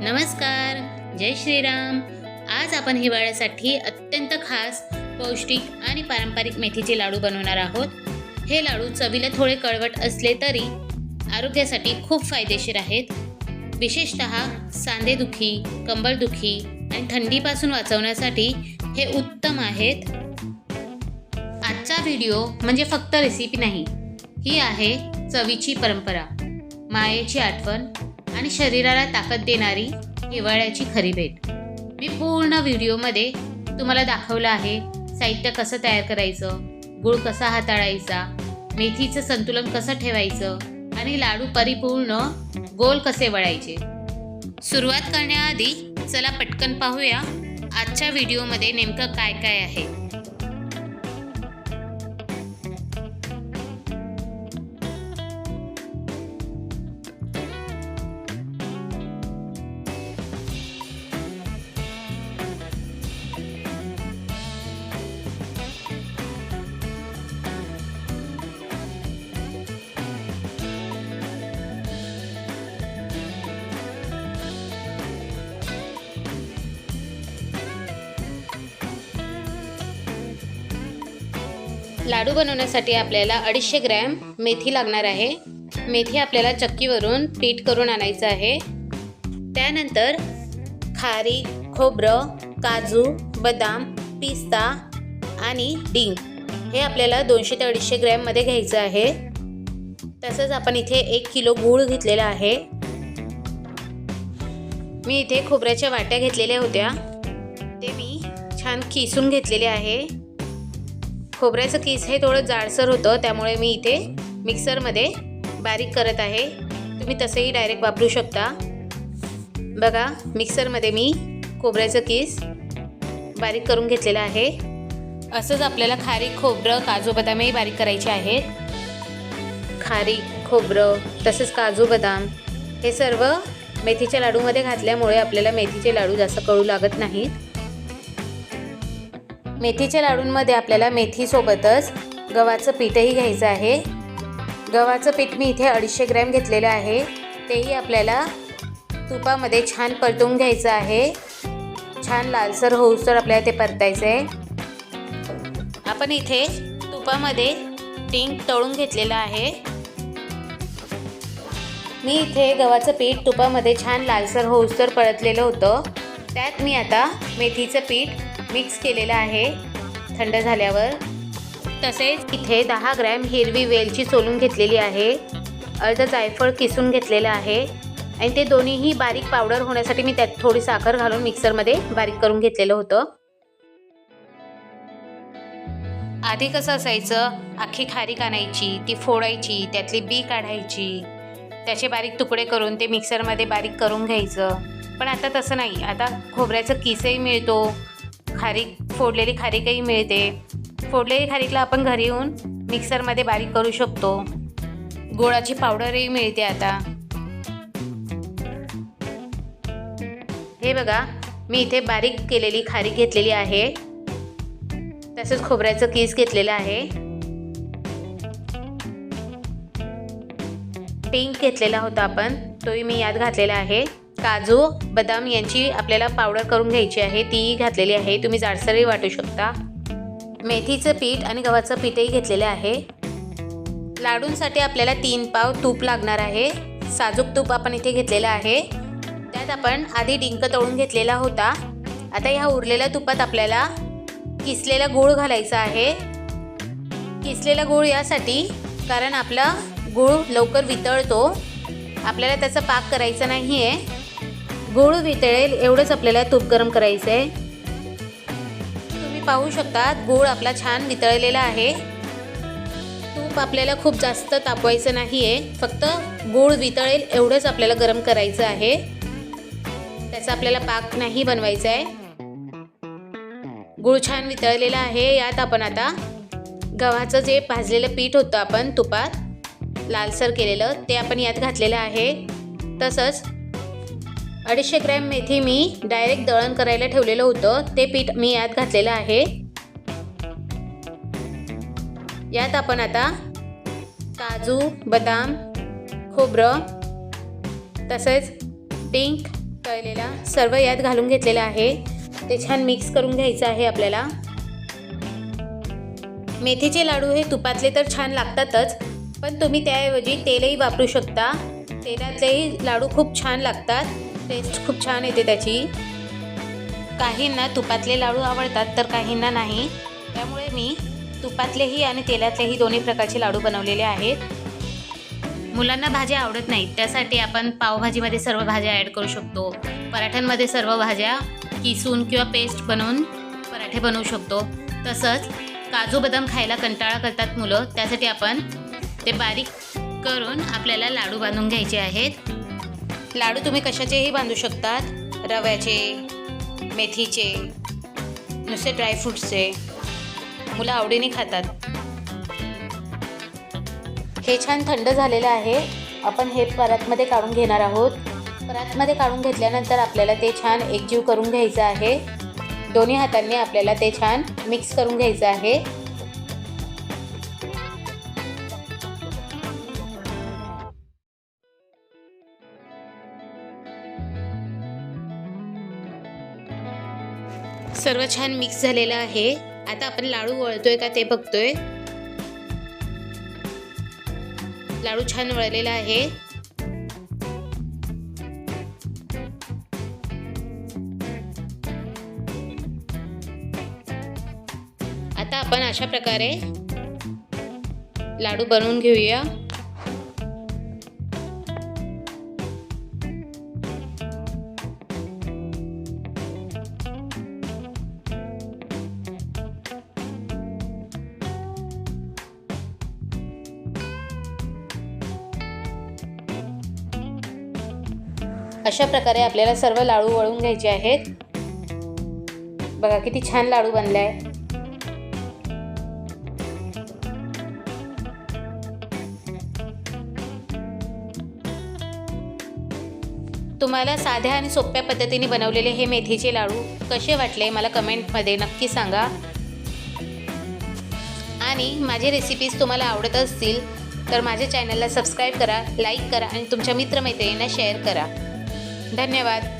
नमस्कार जय श्रीराम. आज आपण हिवाळ्यासाठी अत्यंत खास पौष्टिक आणि पारंपरिक मेथीचे लाडू बनवणार आहोत. हे लाडू चवीला थोडे कळवट असले तरी आरोग्यासाठी खूप फायदेशीर आहेत. विशेषत सांधेदुखी कंबरदुखी आणि थंडीपासून वाचवण्यासाठी हे उत्तम आहेत. आजचा व्हिडिओ म्हणजे फक्त रेसिपी नाही ही आहे चवीची परंपरा. मायेची आठवण आणि शरीराला ताकद देणारी हिवाळ्याची खरी भेट. मी पूर्ण व्हिडिओमध्ये तुम्हाला दाखवलं आहे साहित्य कसं तयार करायचं गुळ कसा हाताळायचा मेथीचं संतुलन कसं ठेवायचं आणि लाडू परिपूर्ण गोल कसे वळायचे. सुरुवात करण्याआधी चला पटकन पाहूया आजच्या व्हिडिओमध्ये नेमकं काय काय आहे. लाडू बनवण्यासाठी आपल्याला अडीचशे ग्रॅम मेथी लागणार आहे. मेथी आपल्याला चक्कीवरून पीठ करून आणायचं आहे. त्यानंतर खारी खोबरं काजू बदाम पिस्ता आणि डिंग हे आपल्याला दोनशे ते अडीचशे ग्रॅममध्ये घ्यायचं आहे. तसंच आपण इथे एक किलो गूळ घेतलेला आहे. मी इथे खोबऱ्याच्या वाट्या घेतलेल्या होत्या. ते मी छान किसून घेतलेले आहे. खोबऱ्याचं किस हे थोडं जाडसर होतं त्यामुळे मी इथे मिक्सरमध्ये बारीक करत आहे. तुम्ही तसंही डायरेक्ट वापरू शकता. बघा मिक्सरमध्ये मी खोबऱ्याचं किस बारीक करून घेतलेलं आहे. असंच आपल्याला खारीक खोबरं काजू बदामही बारीक करायचे आहेत. खारीक खोबरं तसेच काजू बदाम हे सर्व मेथीच्या लाडूमध्ये घातल्यामुळे आपल्याला मेथीचे लाडू जास्त कळू लागत नाहीत. मेथीच्या लाडूंमध्ये आपल्याला मेथीसोबतच गव्हाचं पीठही घ्यायचं आहे. गव्हाचं पीठ मी इथे अडीचशे ग्रॅम घेतलेलं आहे. तेही आपल्याला तुपामध्ये छान परतून घ्यायचं आहे. छान लालसर होऊसर आपल्याला ते परतायचं आहे. आपण इथे तुपामध्ये टिंक तळून घेतलेलं आहे. मी इथे गव्हाचं पीठ तुपामध्ये छान लालसर होऊसर परतलेलं होतं. त्यात मी आता मेथीचं पीठ मिक्स केलेलं आहे थंड झाल्यावर. तसेच इथे दहा ग्रॅम हिरवी वेलची सोलून घेतलेली आहे. अर्ध जायफळ किसून घेतलेलं आहे. आणि ते दोन्हीही बारीक पावडर होण्यासाठी मी त्यात थोडी साखर घालून मिक्सरमध्ये बारीक करून घेतलेलं होतं. आधी कसं असायचं अख्खी खारीक आणायची ती फोडायची त्यातली बी काढायची. त्याचे बारीक तुकडे करून ते मिक्सरमध्ये बारीक करून घ्यायचं. पण आता तसं नाही. आता खोबऱ्याचं किसही मिळतो खारीक फोडलेली खारीकही मिळते. फोडलेली खारीकला आपण घरी येऊन मिक्सरमध्ये बारीक करू शकतो. गोळाची पावडरही मिळते आता. हे बघा मी इथे बारीक केलेली खारीक घेतलेली आहे. तसेच खोबऱ्याचं केस घेतलेलं आहे. पिंक घेतलेला होता आपण. तोही मी यात घातलेला आहे. काजू बदाम यांची आपल्याला पावडर करून घ्यायची आहे. तीही घातलेली आहे. तुम्ही जाडसरही वाटू शकता. मेथीचं पीठ आणि गव्हाचं पीठही घेतलेलं आहे. लाडूंसाठी आपल्याला तीन पाव तूप लागणार आहे. साजूक तूप आपण इथे घेतलेलं आहे. त्यात आपण आधी डिंक तळून घेतलेला होता. आता ह्या उरलेल्या तुपात आपल्याला किसलेला गूळ घालायचा आहे. किसलेला गूळ यासाठी कारण आपला गूळ लवकर वितळतो. आपल्याला त्याचा पाक करायचा नाही आहे गूळ वितळेल एवढंच आपल्याला तूप गरम करायचं आहे तुम्ही पाहू शकता गूळ आपला छान वितळलेला आहे. तूप आपल्याला खूप जास्त तापवायचं नाही आहे फक्त गूळ वितळेल एवढंच आपल्याला गरम करायचं आहे. त्याचा आपल्याला पाक नाही बनवायचा आहे गूळ छान वितळलेला आहे यात आपण आता गव्हाचं जे भाजलेलं पीठ होतं आपण तुपात लालसर केलेलं ते आपण यात घातलेलं आहे. तसंच अडीचशे ग्रॅम मेथी मी डायरेक्ट दळण करायला ठेवलेलं होतं. ते पीठ मी यात घातलेलं आहे. यात आपण आता काजू बदाम खोबरं तसेच डिंक तळलेला सर्व यात घालून घेतलेलं आहे. ते छान मिक्स करून घ्यायचं आहे आपल्याला. मेथीचे लाडू हे तुपातले तर छान लागतातच पण तुम्ही त्याऐवजी तेलही वापरू शकता. तेलातलेही लाडू खूप छान लागतात. टेस्ट खूप छान येते त्याची. काहींना तुपातले लाडू आवडतात तर काहींना नाही. त्यामुळे मी तुपातलेही आणि तेलातलेही दोन्ही प्रकारचे लाडू बनवलेले आहेत. मुलांना भाज्या आवडत नाहीत त्यासाठी आपण पावभाजीमध्ये सर्व भाज्या ॲड करू शकतो. पराठ्यांमध्ये सर्व भाज्या किसून किंवा पेस्ट बनवून पराठे बनवू शकतो. तसंच काजू बदाम खायला कंटाळा करतात मुलं त्यासाठी आपण ते बारीक करून आपल्याला लाडू बांधून घ्यायचे आहेत. लाडू तुम्ही कशाचेही बांधू शकतात. रव्याचे मेथीचे नुसते ड्रायफ्रूट्सचे मुलं आवडीने खातात. हे छान थंड झालेलं आहे. आपण हे परातमध्ये काढून घेणार आहोत. परातमध्ये काढून घेतल्यानंतर आपल्याला ते छान एकजीव करून घ्यायचं आहे. दोन्ही हातांनी आपल्याला ते छान मिक्स करून घ्यायचं आहे. सर्व छान मिक्स झालेलं आहे. आता आपण लाडू वळतोय का ते बघतोय. लाडू छान वळलेला आहे. आता आपण अशा प्रकारे लाडू बनवून घेऊया. अशा प्रकारे आपल्याला सर्व लाडू वळून घ्यायचे आहेत. बघा किती छान लाडू बनलाय. तुम्हाला साध्या आणि सोप्या पद्धतीने बनवलेले हे मेथीचे लाडू कसे वाटले मला कमेंटमध्ये नक्की सांगा. आणि माझे रेसिपीज तुम्हाला आवडत असतील तर माझ्या चॅनलला सबस्क्राईब करा लाईक करा आणि तुमच्या मित्रमैत्रिणींना शेअर करा. धन्यवाद.